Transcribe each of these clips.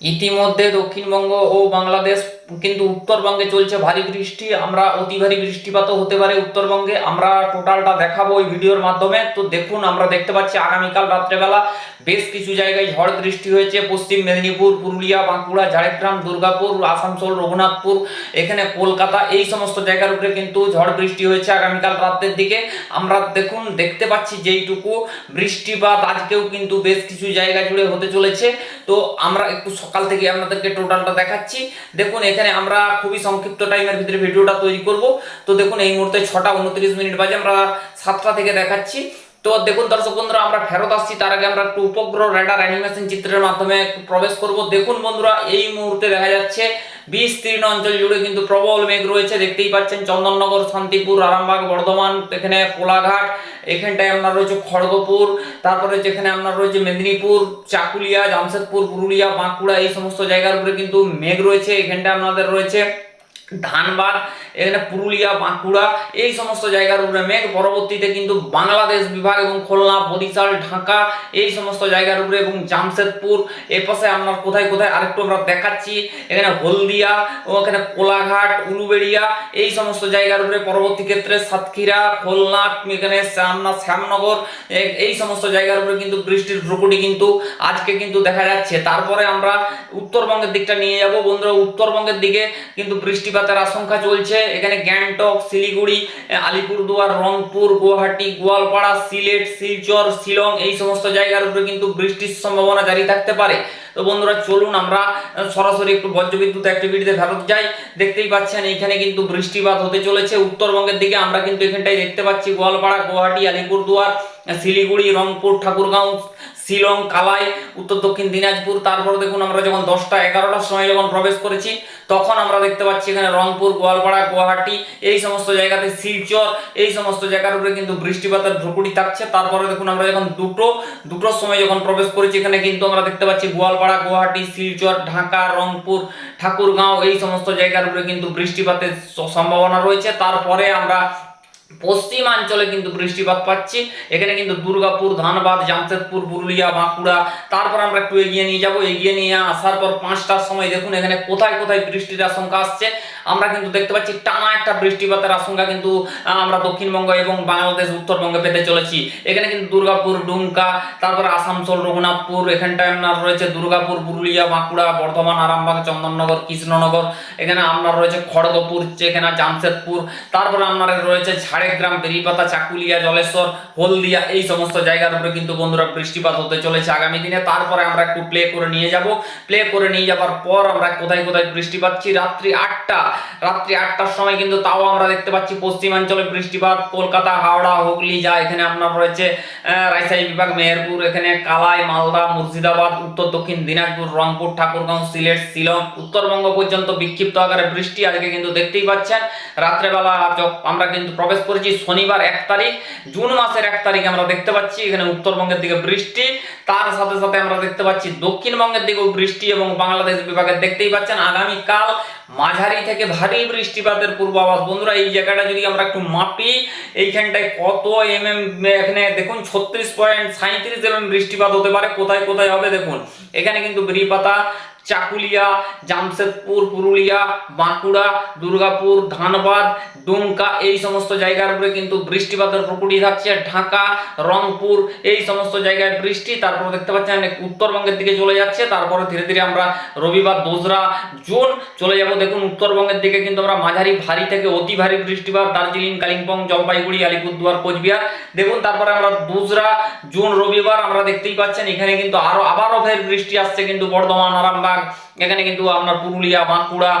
ইতিমধ্যে দক্ষিণবঙ্গ ও বাংলাদেশ কিন্তু উত্তরবঙ্গে চলছে ভারী বৃষ্টি। আমরা অতি ভারী বৃষ্টিপাতও হতে পারে উত্তরবঙ্গে। আমরা টোটালটা দেখাবো ওই ভিডিওর মাধ্যমে। তো দেখুন, আমরা দেখতে পাচ্ছি আগামীকাল রাত্রেবেলা বেশ কিছু জায়গায় ঝড় বৃষ্টি হয়েছে। পশ্চিম মেদিনীপুর, পুরুলিয়া, বাঁকুড়া, ঝাড়গ্রাম, দুর্গাপুর, আসানসোল, রঘুনাথপুর, এখানে কলকাতা, এই সমস্ত জায়গার উপরে কিন্তু ঝড় বৃষ্টি হয়েছে আগামীকাল রাতের দিকে। আমরা দেখুন, দেখতে পাচ্ছি যেইটুকু বৃষ্টিপাত আজকেও কিন্তু বেশ কিছু জায়গা জুড়ে হতে চলেছে। তো আমরা একটু সকাল থেকে আপনাদেরকে টোটালটা দেখাচ্ছি। দেখুন, এখানে আমরা খুবই সংক্ষিপ্ত টাইমের ভিতরে ভিডিওটা তৈরি করব। তো দেখুন, এই মুহূর্তে ছটা উনত্রিশ মিনিট বাজে, আমরা সাতটা থেকে দেখাচ্ছি। তো দেখুন দর্শক বন্ধুরা, আমরা ফেরত আসছি। তার আগে আমরা একটু উপগ্রহ রেডার অ্যানিমেশন চিত্রের মাধ্যমে প্রবেশ করব। দেখুন বন্ধুরা, এই মুহূর্তে দেখা যাচ্ছে বিস্তীর্ণ অঞ্চল জুড়ে কিন্তু প্রবল মেঘ রয়েছে। দেখতেই পাচ্ছেন চন্দননগর, শান্তিপুর, আরামবাগ, বর্ধমান, এখানে কোলাঘাট, এখানটায় আপনার রয়েছে খড়গপুর, তারপরে যেখানে আপনার রয়েছে মেদিনীপুর, চাকুলিয়া, জামশেদপুর, পুরুলিয়া, বাঁকুড়া, এই সমস্ত জায়গার উপরে কিন্তু মেঘ রয়েছে। এখানটায় আপনাদের রয়েছে ধানবাদ, এখানে পুরুলিয়া, বাঁকুড়া, এই সমস্ত জায়গার উপরে মেঘ। পরবর্তীতে কিন্তু বাংলাদেশ বিভাগ এবং খুলনা, বরিশাল, ঢাকা, এই সমস্ত জায়গার উপরে এবং জামশেদপুর। এ পাশে আপনার কোথায় কোথায় আরেকটু আমরা দেখাচ্ছি। এখানে হলদিয়া ও এখানে কোলাঘাট, উলুবেড়িয়া, এই সমস্ত জায়গার উপরে পরবর্তী ক্ষেত্রে সাতক্ষীরা, খুলনা, এখানে আপনার শ্যামনগর এই সমস্ত জায়গার উপরে কিন্তু বৃষ্টির প্রকৃতি কিন্তু আজকে কিন্তু দেখা যাচ্ছে। তারপরে আমরা উত্তরবঙ্গের দিকটা নিয়ে যাব। বন্ধুরা, উত্তরবঙ্গের দিকে কিন্তু বৃষ্টিপাতের আশঙ্কা চলছে। এখানে গ্যাংটক, শিলিগুড়ি, আলিপুরদুয়ার, রংপুর, গুয়াহাটি, গোয়ালপাড়া, সিলেট, শিলচর, শিলং এই সমস্ত জায়গার উপরে কিন্তু বৃষ্টির সম্ভাবনা জারি থাকতে পারে। তো বন্ধুরা, চলুন আমরা সরাসরি একটু বজ্রবিদ্যুৎ অ্যাক্টিভিটিতে ফেরত যাই। দেখতেই পাচ্ছেন, এইখানে কিন্তু বৃষ্টিপাত হতে চলেছে। উত্তরবঙ্গের দিকে আমরা কিন্তু এখানটায় দেখতে পাচ্ছি। গোয়ালপাড়া, গুয়াহাটি, আলিপুরদুয়ার শিলিগুড়ি, রংপুর, ঠাকুরগাঁও, শিলং, কালাই, উত্তর দক্ষিণ দিনাজপুর, তারপর দেখুন আমরা যখন দশটা, এগারোটার সময় যখন প্রবেশ করেছি, তখন আমরা দেখতে পাচ্ছি এখানে রংপুর, গোয়ালপাড়া, গুয়াহাটি, এই সমস্ত জায়গাতে শিলচর, এই সমস্ত জায়গার উপরে কিন্তু বৃষ্টিপাতের ভ্রুকুটি থাকছে। তারপরে দেখুন আমরা যখন দুটো, দুটোর সময় যখন প্রবেশ করেছি, এখানে কিন্তু আমরা দেখতে পাচ্ছি গোয়ালপাড়া, গুয়াহাটি, শিলচর, ঢাকা, রংপুর, ঠাকুরগাঁও, এই সমস্ত জায়গার উপরে কিন্তু বৃষ্টিপাতের সম্ভাবনা রয়েছে। তারপরে আমরা পশ্চিমাঞ্চলে কিন্তু বৃষ্টিপাত পাচ্ছি। এখানে কিন্তু দুর্গাপুর, ধানবাদ, জামশেদপুর, পুরুলিয়া, বাঁকুড়া, তারপর আমরা একটু এগিয়ে নিয়ে যাব। এগিয়ে নিয়ে আসার পর পাঁচটার সময় দেখুন এখানে কোথায় কোথায় বৃষ্টির আশঙ্কা আসছে। আমরা কিন্তু দেখতে পাচ্ছি টানা একটা বৃষ্টিপাতের আশঙ্কা কিন্তু আমরা দক্ষিণবঙ্গ এবং বাংলাদেশ, উত্তরবঙ্গে পেতে চলেছি। এখানে কিন্তু দুর্গাপুর, ডুমকা, তারপরে আসানসোল, রঘুনাথপুর এখানটায় আপনার রয়েছে দুর্গাপুর, পুরুলিয়া, বাঁকুড়া, বর্ধমান, আরামবাগ, চন্দননগর, কৃষ্ণনগর। এখানে আপনার রয়েছে খড়গপুর এখানে জামশেদপুর। তারপরে আপনার রয়েছে ঝাড়গ্রাম, বেরিপাতা, চাকুলিয়া, জলেশ্বর, হলদিয়া, এই সমস্ত জায়গার উপরে কিন্তু বন্ধুরা বৃষ্টিপাত হতে চলেছে আগামী দিনে। তারপরে আমরা একটু প্লে করে নিয়ে যাব। প্লে করে নিয়ে যাবার পর আমরা কোথায় কোথায় বৃষ্টি পাচ্ছি? রাত্রি আটটা। রাত্রি আটটার সময় কিন্তু তাও আমরা দেখতে পাচ্ছি পশ্চিমাঞ্চলে বৃষ্টিপাত, কলকাতা, হাওড়া, হুগলি, যা এখানে আপনার রয়েছে রাজশাহী বিভাগ, মেহেরপুর, এখানে কালাই, মালদা, মুর্শিদাবাদ, উত্তর দক্ষিণ দিনাজপুর, রংপুর, ঠাকুরগাঁও, সিলেট, শিলং, উত্তরবঙ্গ পর্যন্ত বিক্ষিপ্ত আকারে বৃষ্টি আজকে কিন্তু দেখতেই পাচ্ছেন। রাত্রেবেলা আমরা কিন্তু প্রবেশ করেছি শনিবার এক তারিখ, জুন মাসের এক তারিখে আমরা দেখতে পাচ্ছি এখানে উত্তরবঙ্গের দিকে বৃষ্টি। তার সাথে সাথে আমরা দেখতে পাচ্ছি দক্ষিণবঙ্গের দিকেও বৃষ্টি এবং বাংলাদেশ বিভাগের দেখতেই পাচ্ছেন, আগামীকাল মাঝারি থেকে ভারী বৃষ্টিপাতের পূর্বাভাস। বন্ধুরা, এই জায়গাটা যদি আমরা একটু মাপি, এইখানটায় কত এম এম এখানে দেখুন, ছত্রিশ পয়েন্ট সাঁত্রিশ এম বৃষ্টিপাত হতে পারে। কোথায় কোথায় হবে দেখুন। এখানে কিন্তু বেরিপাতা চাকুলিয়া, জামশেদপুর, পুরুলিয়া, বাঁকুড়া, দুর্গাপুর, ধানবাদ ডুমকা এই সমস্ত জায়গার উপরে কিন্তু বৃষ্টিপাতের প্রকৃতি থাকছে। ঢাকা, রংপুর, এই সমস্ত জায়গায় বৃষ্টি, তারপর দেখতে পাচ্ছেন উত্তরবঙ্গের দিকে চলে যাচ্ছে। তারপরে ধীরে ধীরে আমরা রবিবার, দোসরা, জুন চলে যাব। দেখুন, উত্তরবঙ্গের দিকে কিন্তু আমরা মাঝারি ভারী থেকে অতি ভারী বৃষ্টিপাত, দার্জিলিং, কালিম্পং, জলপাইগুড়ি, আলিপুরদুয়ার, কোচবিহার। দেখুন, তারপরে আমরা দোসরা, জুন, রবিবার আমরা দেখতেই পাচ্ছেন, এখানে কিন্তু আরও, আবারও ফের বৃষ্টি আসছে কিন্তু বর্ধমান, আরামবাগ এখানে কিন্তু আপনার পুরুলিয়া বাঁকুড়া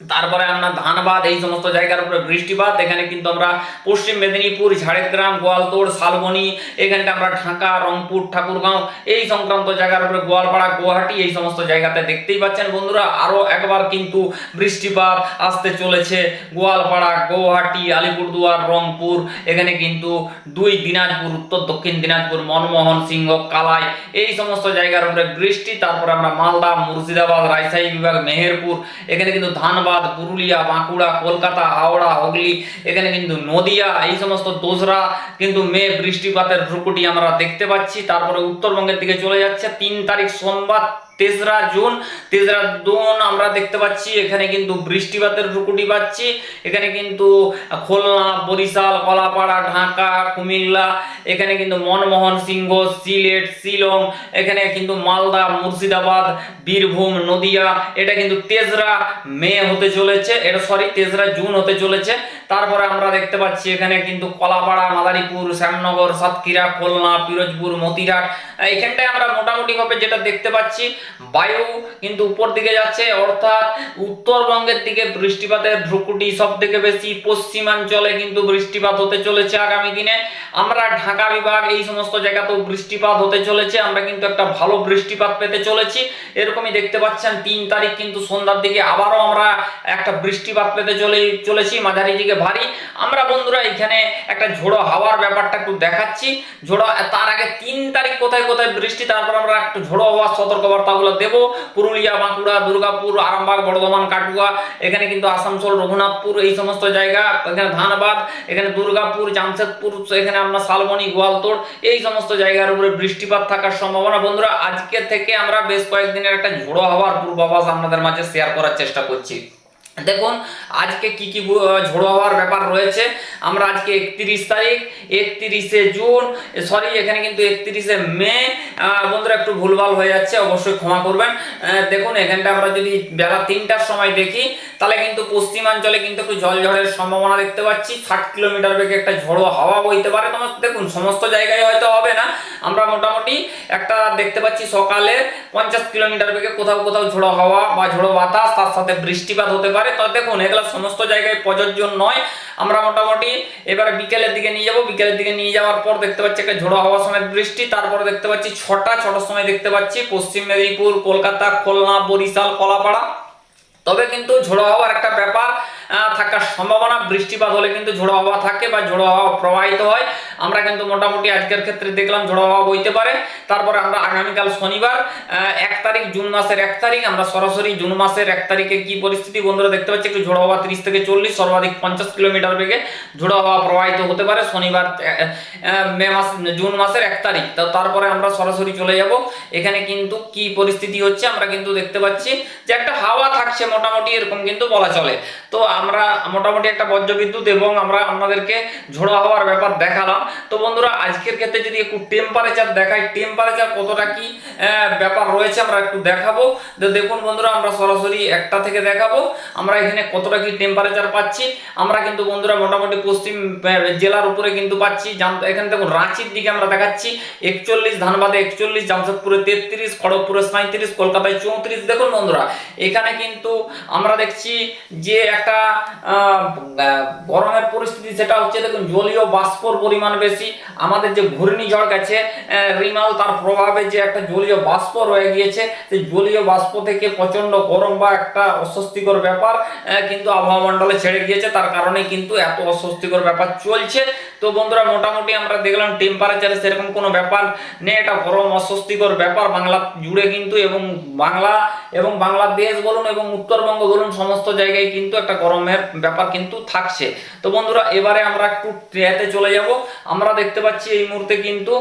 তারপরে আমরা ধানবাদ, এই সমস্ত জায়গার উপরে বৃষ্টিপাত। এখানে কিন্তু আমরা পশ্চিম মেদিনীপুর, ঝাড়গ্রাম, গোয়ালতোড়, শালবনি, এখানটা আমরা ঢাকা, রংপুর, ঠাকুরগাঁও, এই সংক্রান্ত জায়গার উপরে গোয়ালপাড়া, গুয়াহাটি, এই সমস্ত জায়গাতে দেখতেই পাচ্ছেন বন্ধুরা। আরও একবার কিন্তু বৃষ্টিপাত আসতে চলেছে গোয়ালপাড়া, গুয়াহাটি, আলিপুরদুয়ার, রংপুর, এখানে কিন্তু দুই দিনাজপুর, উত্তর, দক্ষিণ দিনাজপুর, মনমোহন সিংহ, কালাই, এই সমস্ত জায়গার উপরে বৃষ্টি। তারপরে আমরা মালদা, মুর্শিদাবাদ, রাজশাহী বিভাগ, মেহেরপুর, এখানে কিন্তু ধানবাদ মুর্শিদাবাদ পুরুলিয়া, বাঁকুড়া, কলকাতা, হাওড়া, হুগলি, এখানে কিন্তু নদিয়া, এই সমস্ত দোসরা কিন্তু মে বৃষ্টিপাতের ভ্রুকুটি আমরা দেখতে পাচ্ছি। তারপরে উত্তরবঙ্গের দিকে চলে যাচ্ছে। তিন তারিখ সোমবার তেসরা জুন তেসরা জুন আমরা দেখতে পাচ্ছি, এখানে কিন্তু বৃষ্টিপাতের রুকুটি পাচ্ছি এখানে কিন্তু খুলনা, বরিশাল, কলাপাড়া, ঢাকা, কুমিল্লা, এখানে কিন্তু মনমোহন সিংহ, সিলেট, শিলং, এখানে কিন্তু মালদা, মুর্শিদাবাদ, বীরভূম, নদিয়া, এটা কিন্তু তেসরা মে হতে চলেছে, এটা সরি তেসরা জুন হতে চলেছে। তারপরে আমরা দেখতে পাচ্ছি, এখানে কিন্তু কলাপাড়া, মাদারীপুর, শ্যামনগর, সাতক্ষীরা, খুলনা, পিরোজপুর মতিরাট এখানটায় আমরা মোটামুটি ভাবে যেটা দেখতে পাচ্ছি বায়ু কিন্তু উপর দিকে যাচ্ছে, অর্থাৎ উত্তরবঙ্গের দিকে বৃষ্টিপাতের ভ্রুকুটি সব থেকে বেশি, পশ্চিমাঞ্চলে কিন্তু বৃষ্টিপাত হতে চলেছে আগামী দিনে। আমরা ঢাকা বিভাগ এই সমস্ত জায়গাতেও বৃষ্টিপাত হতে চলেছে, আমরা কিন্তু একটা ভালো বৃষ্টিপাত পেতে চলেছি। এরকমই দেখতে পাচ্ছেন, তিন তারিখ কিন্তু সন্ধ্যার দিকে আবারও আমরা একটা বৃষ্টিপাত পেতে চলে, চলেছি, মাঝারি দিকে ভারী। আমরা বন্ধুরা এখানে একটা ঝোড়ো হাওয়ার ব্যাপারটা একটু দেখাচ্ছি। ঝোড়ো, তার আগে তিন তারিখ কোথায় কোথায় বৃষ্টি, তারপর আমরা একটু ঝোড়ো হওয়ার সতর্কবার্তাগুলো দেব। পুরুলিয়া, বাঁকুড়া, দুর্গাপুর, আরামবাগ, বর্ধমান, কাটুয়া, এখানে কিন্তু আসানসোল, রঘুনাথপুর, এই সমস্ত জায়গা, এখানে ধানবাদ, এখানে দুর্গাপুর, জামশেদপুর, এখানে আমরা শালবনি, গোয়ালতোড়, এই সমস্ত জায়গার উপরে বৃষ্টিপাত থাকার সম্ভাবনা। বন্ধুরা, আজকে থেকে আমরা বেশ কয়েকদিনের একটা ঝোড়ো হওয়ার পূর্বাভাস আপনাদের মাঝে শেয়ার করার চেষ্টা করছি। দেখুন, আজকে কি কি ঝোড়ো হওয়ার ব্যাপার রয়েছে। আমরা আজকে একত্রিশ তারিখ, একত্রিশে জুন সরি এখানে কিন্তু একত্রিশে মে। বন্ধুরা, একটু ভুলভাল হয়ে যাচ্ছে, অবশ্যই ক্ষমা করবেন। দেখুন, এখানটা আমরা যদি বেলা তিনটার সময় দেখি, তাহলে কিন্তু পশ্চিমাঞ্চলে কিন্তু একটু জল ঝড়ের সম্ভাবনা দেখতে পাচ্ছি। ষাট কিলোমিটার বেগে একটা ঝোড়ো হাওয়া বইতে পারে। তোমার দেখুন, সমস্ত জায়গায় হয়তো হবে না। আমরা মোটামুটি একটা দেখতে পাচ্ছি সকালে পঞ্চাশ কিলোমিটার বেগে কোথাও কোথাও ঝোড়ো হাওয়া বা ঝোড়ো বাতাস, তার সাথে বৃষ্টিপাত হতে পারে। তো দেখুন, এগুলো সমস্ত জায়গায় প্রযোজ্য নয়। আমরা মোটামুটি এবারে বিকেলের দিকে নিয়ে যাব। বিকেলের দিকে নিয়ে যাওয়ার পর দেখতে পাচ্ছি একটা ঝোড়ো হওয়ার সময় বৃষ্টি। তারপর দেখতে পাচ্ছি ছটা, ছটার সময় দেখতে পাচ্ছি পশ্চিম মেদিনীপুর, কলকাতা, খুলনা, বরিশাল, কলাপাড়া। তবে কিন্তু ঝোড়ো হওয়ার একটা ব্যাপার থাকার সম্ভাবনা, বৃষ্টিপাত হলে কিন্তু ঝোড়ো হাওয়া থাকে বা ঝোড়ো হাওয়া প্রবাহিত হয়। আমরা কিন্তু মোটামুটি আজকের ক্ষেত্রে দেখলাম ঝোড়ো হাওয়া বইতে পারে। তারপরে আমরা আগামীকাল শনিবার এক তারিখ জুন মাসের এক তারিখ, আমরা সরাসরি জুন মাসের এক তারিখে কি পরিস্থিতি? বন্ধুরা দেখতে পাচ্ছি একটু ঝোড়ো হাওয়া তিরিশ থেকে চল্লিশ, সর্বাধিক পঞ্চাশ কিলোমিটার বেগে ঝোড়ো হাওয়া প্রবাহিত হতে পারে শনিবার মে মাস, জুন মাসের এক তারিখ। তো তারপরে আমরা সরাসরি চলে যাব। এখানে কিন্তু কি পরিস্থিতি হচ্ছে আমরা কিন্তু দেখতে পাচ্ছি যে একটা হাওয়া থাকছে মোটামুটি এরকম কিন্তু বলা চলে। তো আমরা মোটামুটি একটা বজ্রবিদ্যুৎ এবং আমরা আপনাদেরকে ঝোড়ো হওয়ার ব্যাপার দেখালাম। তো বন্ধুরা, আজকের ক্ষেত্রে যদি একটু টেম্পারেচার দেখাই টেম্পারেচার কতটা কি ব্যাপার রয়েছে আমরা একটু দেখাবো। তো দেখুন বন্ধুরা, আমরা সরাসরি একটা থেকে দেখাবো। আমরা এখানে কতটা কি টেম্পারেচার পাচ্ছি। আমরা কিন্তু বন্ধুরা মোটামুটি পশ্চিম জেলার উপরে কিন্তু পাচ্ছি। এখানে দেখুন, রাঁচির দিকে আমরা দেখাচ্ছি। একচল্লিশ, ধানবাদে একচল্লিশ, জামশেদপুরে তেত্রিশ, খড়গপুরে সাঁত্রিশ কলকাতায় চৌত্রিশ। দেখুন বন্ধুরা, এখানে কিন্তু আমরা দেখছি যে একটা গরমের পরিস্থিতি সেটা হচ্ছে দেখুন, জলীয় বাষ্পর পরিমাণ বেশি। আমাদের যে ঘূর্ণিঝড় গেছে রিমাল তার প্রভাবে যে একটা জলীয় বাষ্প রয়ে গিয়েছে, সেই জলীয় বাষ্প থেকে প্রচণ্ড গরম বা একটা অস্বস্তিকর ব্যাপার কিন্তু আবহাওয়া মণ্ডলে ছেড়ে গিয়েছে। তার কারণে কিন্তু এত অস্বস্তিকর ব্যাপার চলছে। তো বন্ধুরা, মোটামুটি আমরা দেখলাম টেম্পারেচারে সেরকম কোনো ব্যাপার নেই। এটা গরম, অস্বস্তিকর ব্যাপার। বাংলা জুড়ে কিন্তু এবং বাংলা এবং বাংলাদেশ বলুন এবং উত্তরবঙ্গ বলুন, সমস্ত জায়গায় কিন্তু একটা গরমের ব্যাপার কিন্তু থাকছে। তো বন্ধুরা, এবারে আমরা একটু ট্রেতে চলে যাব। আমরা দেখতে পাচ্ছি এই মুহূর্তে কিন্তু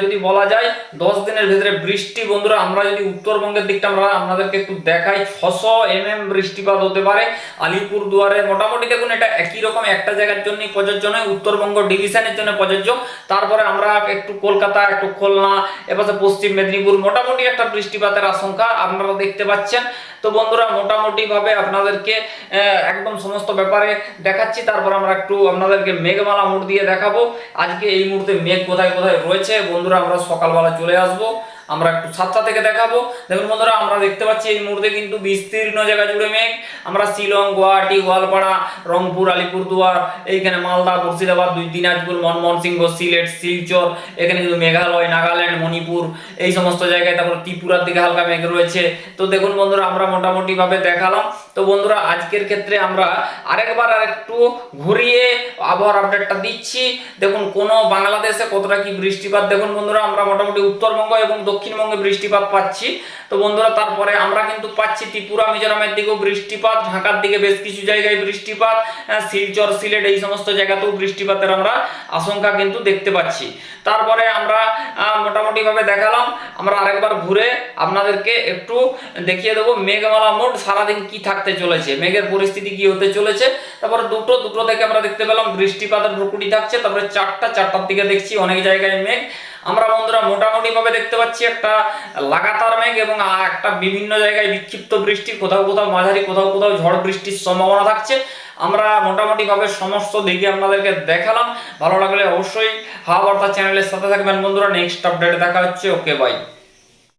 যদি বলা যায়, দশ দিনের ভিতরে বৃষ্টি, বন্ধুরা, আমরা যদি উত্তরবঙ্গের দিকটা আমরা, আপনাদেরকে একটু দেখাই, ছশো এম এম বৃষ্টিপাত হতে পারে আলিপুর দুয়ারে। মোটামুটি দেখুন, এটা একই রকম, একটা জায়গার জন্যই প্রযোজ্য নয়, উত্তরবঙ্গ ডিভিশনের জন্য প্রযোজ্য। তারপরে আমরা একটু কলকাতা, একটু খুলনা, এপাশে পশ্চিম মেদিনীপুর, মোটামুটি একটা বৃষ্টিপাতের আশঙ্কা আপনারা দেখতে পাচ্ছেন। তো বন্ধুরা মোটামুটি ভাবে আপনাদেরকে একদম সমস্ত ব্যাপারে দেখাচ্ছি। তারপর আমরা একটু আপনাদেরকে মেঘমালা মুড় দিয়ে দেখাবো। আজকে এই মুহূর্তে মেঘ কোথায় কোথায় রয়েছে? বন্ধুরা, আমরা সকালবেলা চলে আসব। আমরা একটু সাতটা থেকে দেখাবো। দেখুন বন্ধুরা, আমরা দেখতে পাচ্ছি এই মুহূর্তে কিন্তু বিস্তীর্ণ জায়গা জুড়ে মেঘ। আমরা শিলং, গুয়াহাটি, গোয়ালপাড়া, রংপুর, আলিপুরদুয়ার, এইখানে মালদা, মুর্শিদাবাদ, দুই দিনাজপুর মনমোহন সিংহ সিলেট, শিলচর, এখানে কিন্তু মেঘালয়, নাগাল্যান্ড, মণিপুর, এই সমস্ত জায়গায় তারপর ত্রিপুরার দিকে হালকা মেঘ রয়েছে। তো দেখুন বন্ধুরা, আমরা মোটামুটি ভাবে দেখালাম। তো বন্ধুরা, আজকের ক্ষেত্রে আমরা আরেকবার আর একটু ঘুরিয়ে আবহাওয়ার আপডেটটা দিচ্ছি। দেখুন, কোন বাংলাদেশে কতটা কি বৃষ্টিপাত? দেখুন বন্ধুরা, আমরা মোটামুটি উত্তরবঙ্গ এবং দক্ষিণবঙ্গে বৃষ্টিপাত পাচ্ছি। তো বন্ধুরা তারপরে আমরা কিন্তু পাচ্ছি ত্রিপুরা মিজোরামের দিকেও বৃষ্টিপাত ঢাকার দিকে বেশ কিছু জায়গায় বৃষ্টিপাত আহ, শিলচর সিলেট এই সমস্ত জায়গাতেও বৃষ্টিপাতের আমরা আশঙ্কা কিন্তু দেখতে পাচ্ছি। তারপরে আমরা মোটামুটিভাবে দেখালাম আমরা আরেকবার ঘুরে আপনাদেরকে একটু দেখিয়ে দেবো মেঘমালা মোট সারাদিন কি থাকতে চলেছে মেঘের পরিস্থিতি কি হতে চলেছে। তারপরে দুটো দুটো থেকে আমরা দেখতে পেলাম বৃষ্টিপাতের প্রকুটি থাকছে তারপরে চারটা চারটার দিকে দেখছি অনেক জায়গায় মেঘ। আমরা বন্ধুরা মোটামুটি ভাবে দেখতে পাচ্ছি একটা লাগাতার মেঘ এবং একটা বিভিন্ন জায়গায় বিক্ষিপ্ত বৃষ্টি, কোথাও কোথাও মাঝারি, কোথাও কোথাও ঝড় বৃষ্টির সম্ভাবনা থাকছে। আমরা মোটামুটি ভাবে সমস্ত দিকে আপনাদেরকে দেখালাম। ভালো লাগলে অবশ্যই হাওয়া বার্তা চ্যানেলের সাথে থাকবেন বন্ধুরা। নেক্সট আপডেটে দেখা হচ্ছে। Okay bye